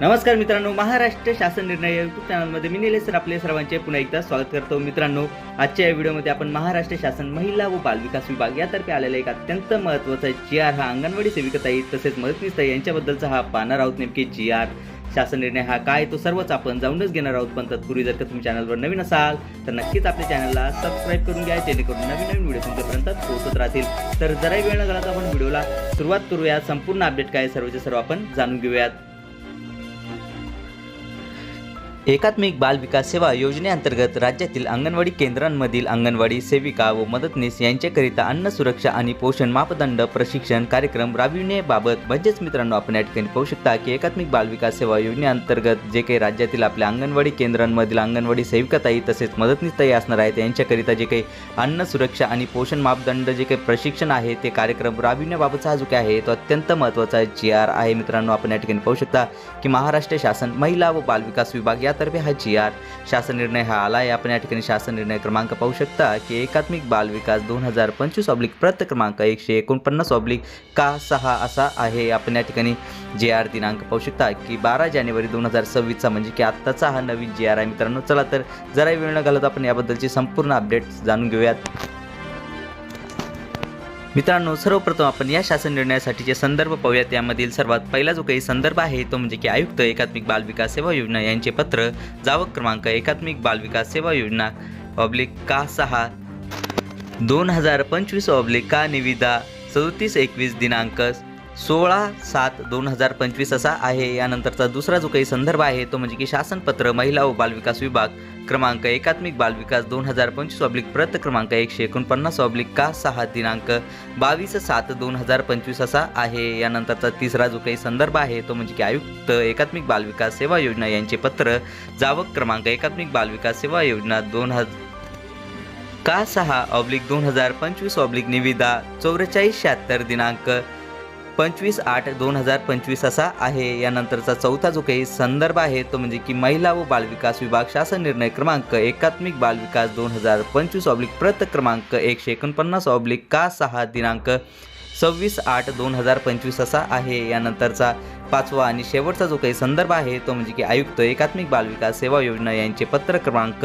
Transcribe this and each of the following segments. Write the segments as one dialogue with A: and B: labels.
A: नमस्कार मित्रांनो महाराष्ट्र शासन निर्णय युट्यूब चॅनलमध्ये मी निलेश सर आपले सर्वांचे पुन्हा एकदा स्वागत करतो. मित्रांनो आजच्या या व्हिडिओमध्ये आपण महाराष्ट्र शासन महिला व बालविकास विभाग यातर्फे आलेला एक अत्यंत महत्त्वाचा जी आर हा अंगणवाडी सेविकताई तसेच मदतनीसताई यांच्याबद्दलचा हा पाहणार आहोत नेमकी जी आर शासन निर्णय हा काय तो सर्वच आपण जाऊनच घेणार आहोत. पण तत्पूर्वी जर का तुम्ही चॅनलवर नवीन असाल तर नक्कीच आपल्या चॅनलला सबस्क्राईब करून घ्या जेणेकरून नवीन नवीन व्हिडिओ तुमच्यापर्यंत पोहोचत राहतील. तर जराही वेळ न घालत आपण व्हिडिओला सुरुवात करूया संपूर्ण अपडेट काय सर्वचे सर्व आपण जाणून घेऊयात. एकात्मिक बाल विकास सेवा योजनेअंतर्गत राज्यातील अंगणवाडी केंद्रांमधील अंगणवाडी सेविका व मदतनीस यांच्याकरिता अन्न सुरक्षा आणि पोषण मापदंड प्रशिक्षण कार्यक्रम राबविण्याबाबत म्हणजेच मित्रांनो आपण या ठिकाणी पाहू शकता की एकात्मिक बाल विकास सेवा योजनेअंतर्गत जे काही राज्यातील आपल्या अंगणवाडी केंद्रांमधील अंगणवाडी सेविकाताई तसेच मदतनीसताई असणार आहेत यांच्याकरिता जे काही अन्न सुरक्षा आणि पोषण मापदंड जे काही प्रशिक्षण आहे ते कार्यक्रम राबविण्याबाबतचा हा जो काही आहे तो अत्यंत महत्त्वाचा जी आर आहे मित्रांनो आपण या ठिकाणी पाहू शकता की महाराष्ट्र शासन महिला व बालविकास विभाग या यातर्फे हा जी आर शासन निर्णय हा आला आहे आपण या ठिकाणी शासन निर्णय क्रमांक पाहू शकता की एकात्मिक बाल विकास दोन हजार पंचवीस ऑब्लिक प्रत क्रमांक एकशे एकोणपन्नास ऑब्लिक का सहा असा आहे. आपण या ठिकाणी जे आर दिनांक पाहू शकता की बारा जानेवारी दोन हजार सव्वीसचा म्हणजे की आत्ताचा हा नवीन जी आर आहे मित्रांनो. चला तर जरा वेळ न घालत आपण याबद्दलची संपूर्ण अपडेट जाणून घेऊयात. मित्रांनो सर्वप्रथम आपण या शासन निर्णयासाठीचे संदर्भ पाहूयात. यामधील सर्वात पहिला जो काही संदर्भ आहे तो म्हणजे की आयुक्त एकात्मिक बाल विकास सेवा योजना यांचे पत्र जावक क्रमांक एकात्मिक बाल विकास सेवा योजना ऑब्लिक का सहा दोन हजार पंचवीस ऑब्लिक का निविदा सदोतीस एकवीस दिनांक सोळा सात दोन हजार पंचवीस असा आहे. यानंतरचा दुसरा जो काही संदर्भ आहे तो म्हणजे की शासनपत्र महिला व बालविकास विभाग क्रमांक एकात्मिक बालविकास दोन हजार पंचवीस ऑब्लिक प्रत क्रमांक एकशे एकोणपन्नास ऑब्लिक का सहा दिनांक बावीस सात दोन हजार पंचवीस असा आहे. यानंतरचा तिसरा जो काही संदर्भ आहे तो म्हणजे की आयुक्त एकात्मिक बालविकास सेवा योजना यांचे पत्र जावक क्रमांक एकात्मिक बालविकास सेवा योजना दोन हजार का सहा ऑब्लिक दोन हजार पंचवीस ऑब्लिक निविदा चौवेचाळीस शहात्तर दिनांक पंचवीस आठ दोन हजार पंचवीस असा आहे. यानंतरचा चौथा जो काही संदर्भ आहे तो म्हणजे की महिला व बालविकास विभाग शासन निर्णय क्रमांक एकात्मिक बालविकास दोन हजार पंचवीस ऑब्लिक प्रत क्रमांक एकशे एकोणपन्नास ऑब्लिक का सहा दिनांक सव्वीस आठ दोन हजार पंचवीस असा आहे. यानंतरचा पाचवा आणि शेवटचा जो काही संदर्भ आहे तो म्हणजे की आयुक्त एकात्मिक बालविकास सेवा योजना यांचे पत्र क्रमांक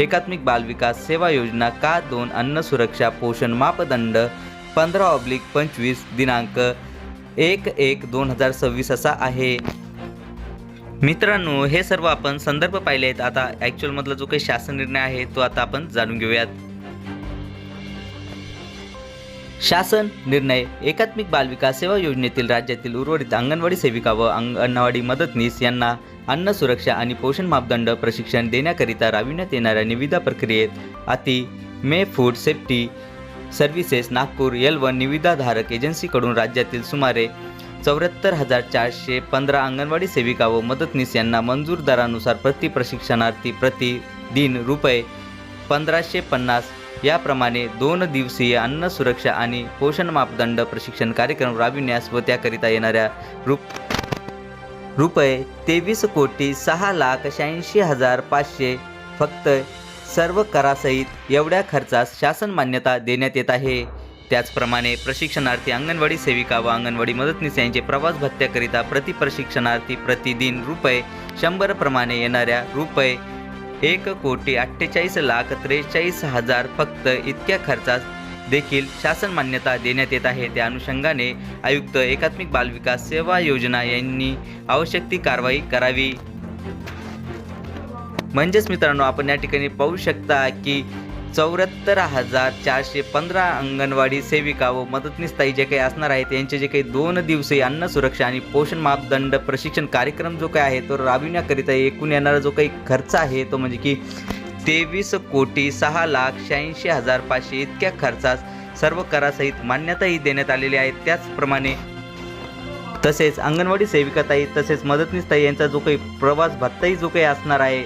A: एकात्मिक बालविकास सेवा योजना का दोन अन्न सुरक्षा पोषण मापदंड पंधरा ऑब्लिक पंचवीस दिनांक एक एक दोन हजार सव्वीस असा आहे. मित्रांनो हे सर्व आपण संदर्भ पाहिले आहेत. आता ॲक्च्युअलमधला जो काही शासन निर्णय आहे तो आता आपण जाणून घेऊयात. शासन निर्णय एकात्मिक बालविकास सेवा योजनेतील राज्यातील उर्वरित अंगणवाडी सेविका व अंगणवाडी मदतनीस यांना अन्न सुरक्षा आणि पोषण मापदंड प्रशिक्षण देण्याकरिता राबविण्यात येणाऱ्या निविदा प्रक्रियेत अति मे food safety services Nagpur L व निविदाधारक एजन्सीकडून राज्यातील सुमारे चौऱ्याहत्तर हजार चारशे पंधरा अंगणवाडी सेविका व मदतनीस यांना मंजूर दरानुसार प्रति प्रशिक्षणार्थी प्रति दिन रुपये पंधराशे पन्नास याप्रमाणे दोन दिवसीय अन्न सुरक्षा आणि पोषण मापदंड प्रशिक्षण कार्यक्रम राबविण्यास व त्याकरिता येणाऱ्या रुप रुपये तेवीस कोटी सहा लाख शहाऐंशी हजार पाचशे फक्त सर्व करासहित एवढ्या खर्चास शासन मान्यता देण्यात येत आहे. त्याचप्रमाणे प्रशिक्षणार्थी अंगणवाडी सेविका व अंगणवाडी मदतनीस यांचे प्रवास भत्त्याकरिता प्रति प्रशिक्षणार्थी प्रतिदिन रुपये शंभर प्रमाणे येणाऱ्या रुपये एक कोटी अठ्ठेचाळीस लाख त्रेचाळीस हजार फक्त इतक्या खर्चास देखील शासन मान्यता देण्यात येत आहे. त्या अनुषंगाने आयुक्त एकात्मिक बालविकास सेवा योजना यांनी आवश्यक ती कारवाई करावी. म्हणजेच मित्रांनो आपण या ठिकाणी पाहू शकता की चौऱ्याहत्तर हजार चारशे पंधरा अंगणवाडी सेविका व मदतनीस ताई जे काही असणार आहेत यांचे जे काही दोन दिवसीय अन्न सुरक्षा आणि पोषण मापदंड प्रशिक्षण कार्यक्रम जो काही आहे तो राबविण्याकरिता एकूण येणारा जो काही खर्च आहे तो म्हणजे की तेवीस कोटी सहा लाख शहाऐंशी हजार पाचशे इतक्या खर्चास सर्व करासहित मान्यताही देण्यात आलेली आहे. त्याचप्रमाणे तसेच अंगणवाडी सेविकाताई तसेच मदतनीसताई यांचा जो काही प्रवास भत्ताही जो काही असणार आहे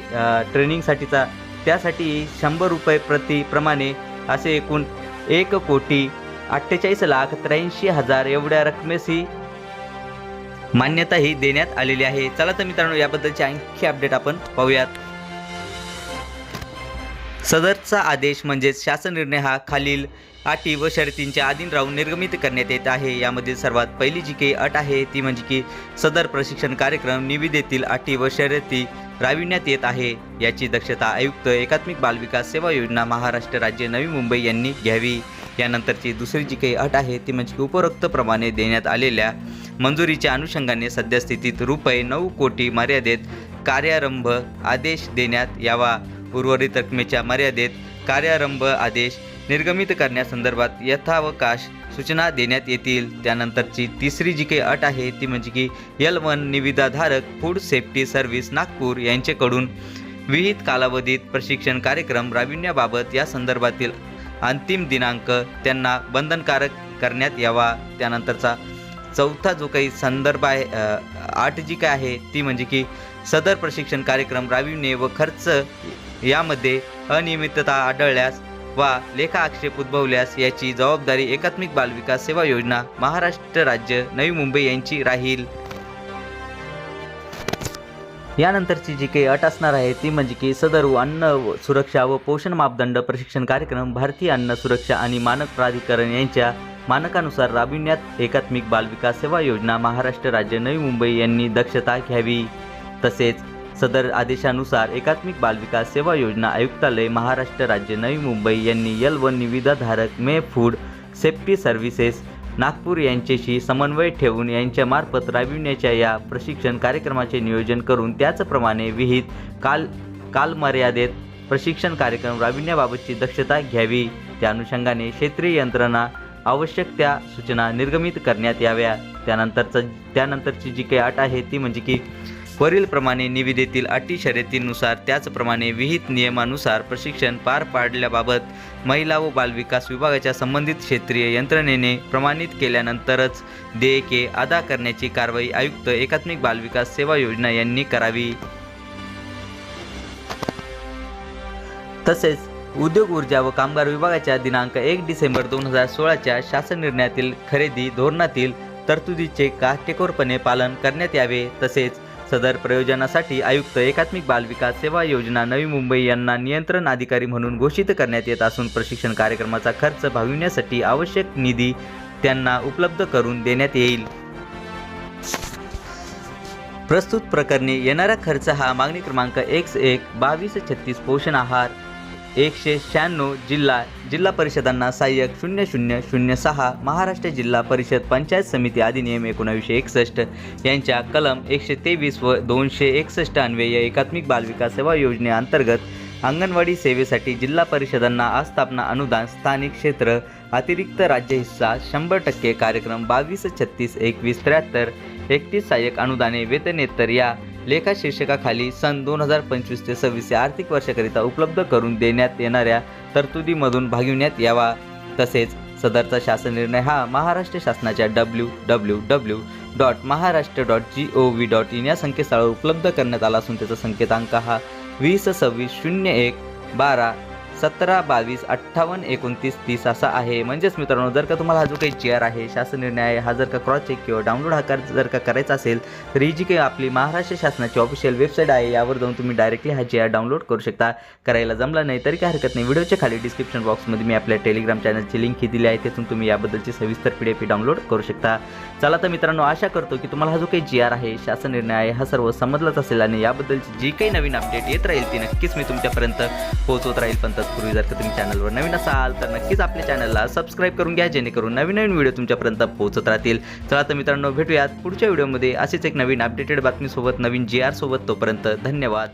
A: ट्रेनिंगसाठीचा त्यासाठी शंभर रुपये प्रतिप्रमाणे असे एकूण एक कोटी अठ्ठेचाळीस लाख त्र्याऐंशी हजार एवढ्या रकमेसही मान्यताही देण्यात आलेली आहे. चला तर मित्रांनो याबद्दलची आणखी अपडेट आपण पाहूयात. सदरचा आदेश म्हणजेच शासन निर्णय हा खालील अटी व शर्तींच्या अधीन राहून निर्गमित करण्यात येत आहे. यामधील सर्वात पहिली जी काही अट आहे ती म्हणजे की सदर प्रशिक्षण कार्यक्रम निविदेतील अटी व शर्यती राबविण्यात येत आहे. याची दक्षता आयुक्त एकात्मिक बालविकास सेवा योजना महाराष्ट्र राज्य नवी मुंबई यांनी घ्यावी. यानंतरची दुसरी जी काही अट आहे ती म्हणजे की उपरोक्तप्रमाणे देण्यात आलेल्या मंजुरीच्या अनुषंगाने सद्यस्थितीत रुपये नऊ कोटी मर्यादेत कार्यारंभ आदेश देण्यात यावा. उर्वरित रकमेच्या मर्यादेत कार्यारंभ आदेश निर्गमित करण्यासंदर्भात यथावकाश सूचना देण्यात येतील. त्यानंतरची तिसरी जी काही अट आहे ती म्हणजे की यल वन निविदाधारक फूड सेफ्टी सर्व्हिस नागपूर यांच्याकडून विहित कालावधीत प्रशिक्षण कार्यक्रम राबविण्याबाबत या संदर्भातील अंतिम दिनांक त्यांना बंधनकारक करण्यात यावा. त्यानंतरचा चौथा जो काही संदर्भ आहे आठ जी काय आहे ती म्हणजे की सदर प्रशिक्षण कार्यक्रम राबविणे व खर्च यामध्ये अनियमितता आढळल्यास वा लेखा आक्षेप उद्भवल्यास याची जबाबदारी एकात्मिक बालविकास सेवा योजना महाराष्ट्र राज्य नवी मुंबई यांची राहील. यानंतरची जी काही अट असणार आहे ती म्हणजे की सदर अन्न व- सुरक्षा व पोषण मापदंड प्रशिक्षण कार्यक्रम भारतीय अन्न सुरक्षा आणि मानक प्राधिकरण यांच्या मानकानुसार राबविण्यात एकात्मिक बालविकास सेवा योजना महाराष्ट्र राज्य नवी मुंबई यांनी दक्षता घ्यावी. तसेच सदर आदेशानुसार एकात्मिक बालविकास सेवा योजना आयुक्तालय महाराष्ट्र राज्य नवी मुंबई यांनी यल व निविदाधारक मे फूड सेफ्टी सर्व्हिसेस नागपूर यांच्याशी समन्वय ठेवून यांच्यामार्फत राबविण्याच्या या प्रशिक्षण कार्यक्रमाचे नियोजन करून त्याचप्रमाणे विहित काल कालमर्यादेत प्रशिक्षण कार्यक्रम राबविण्याबाबतची दक्षता घ्यावी. त्या अनुषंगाने क्षेत्रीय यंत्रणा आवश्यक त्या सूचना निर्गमित करण्यात याव्या. त्यानंतरचं त्यानंतरची जी काही अट आहे ती म्हणजे की वरीलप्रमाणे निविदेतील अटी शर्यतीनुसार त्याचप्रमाणे विहित नियमानुसार प्रशिक्षण पार पाडल्याबाबत महिला व बालविकास विभागाच्या संबंधित क्षेत्रीय यंत्रणेने प्रमाणित केल्यानंतरच देयके अदा करण्याची कारवाई आयुक्त एकात्मिक बालविकास सेवा योजना यांनी करावी. तसेच उद्योग ऊर्जा व कामगार विभागाच्या दिनांक एक डिसेंबर दोन हजार सोळाच्या शासन निर्णयातील खरेदी धोरणातील तरतुदीचे काटेकोरपणे पालन करण्यात यावे तसेच सदर प्रयोजनासाठी आयुक्त एकात्मिक बालविकास सेवा योजना नवी मुंबई यांना नियंत्रण अधिकारी म्हणून घोषित करण्यात येत असून प्रशिक्षण कार्यक्रमाचा खर्च भागविण्यासाठी आवश्यक निधी त्यांना उपलब्ध करून देण्यात येईल. प्रस्तुत प्रकरणी येणारा खर्च हा मागणी क्रमांक एक एक बावीस छत्तीस पोषण आहार एकशे शहाण्णव जिल्हा जिल्हा परिषदांना सहाय्यक शून्य शून्य शून्य सहा महाराष्ट्र जिल्हा परिषद पंचायत समिती अधिनियम एकोणावीसशे एकसष्ट यांच्या कलम एकशे तेवीस व दोनशे एकसष्ट अन्वय एकात्मिक बालविकास सेवा योजनेअंतर्गत अंगणवाडी सेवेसाठी जिल्हा परिषदांना आस्थापना अनुदान स्थानिक क्षेत्र अतिरिक्त राज्य हिस्सा शंभर टक्के कार्यक्रम बावीस छत्तीस एकवीस त्र्याहत्तर एकतीस सहाय्यक अनुदाने वेतनेतर या लेखा शीर्षकाखाली सन दोन हजार पंचवीस ते सव्वीस या आर्थिक वर्षाकरिता उपलब्ध करून देण्यात येणाऱ्या तरतुदीमधून भागविण्यात यावा. तसेच सदरचा शासन निर्णय हा महाराष्ट्र शासनाच्या W W W dot Maharashtra dot G O V dot in या संकेतस्थळावर उपलब्ध करण्यात आला असून त्याचा संकेतांक हा वीस सव्वीस शून्य एक बारा सतरा बावीस अठ्ठावन्न एकोणतीस तीस असा आहे. म्हणजेच मित्रांनो जर का तुम्हाला हा जो काही जी आर आहे शासन निर्णय आहे हा जर का क्रॉस चेक किंवा डाउनलोड हा कर जर का करायचा असेल तर ही जी काही आपली महाराष्ट्र शासनाची ऑफिशियल वेबसाईट आहे यावर जाऊन तुम्ही डायरेक्टली हा जी आर डाउनलोड करू शकता. करायला जमला नाही तरी काही हरकत नाही. व्हिडिओच्या खाली डिस्क्रिप्शन बॉक्समध्ये मी आपल्या टेलिग्राम चॅनलची लिंक ही दिली आहे तिथून तुम्ही याबद्दलची सविस्तर पी डी एफ डाउनलोड करू शकता. चला तर मित्रांनो आशा करतो की तुम्हाला हा जो काही जी आर आहे शासन निर्णय आहे हा सर्व समजलाच असेल आणि याबद्दलची जी काही नवीन अपडेट येत राहील ती नक्कीच मी तुमच्यापर्यंत पोहोचवत राहील. पण तत्पूर्वी जर का तुम्ही चॅनलवर नवीन असाल तर नक्कीच आपल्या चॅनलला सबस्क्राईब करून घ्या जेणेकरून नवीन नवीन व्हिडिओ तुमच्यापर्यंत पोहोचत राहतील. चला तर मित्रांनो भेटूयात पुढच्या व्हिडिओमध्ये असेच एक नवीन अपडेटेड बातमीसोबत नवीन जी आर सोबत तोपर्यंत धन्यवाद.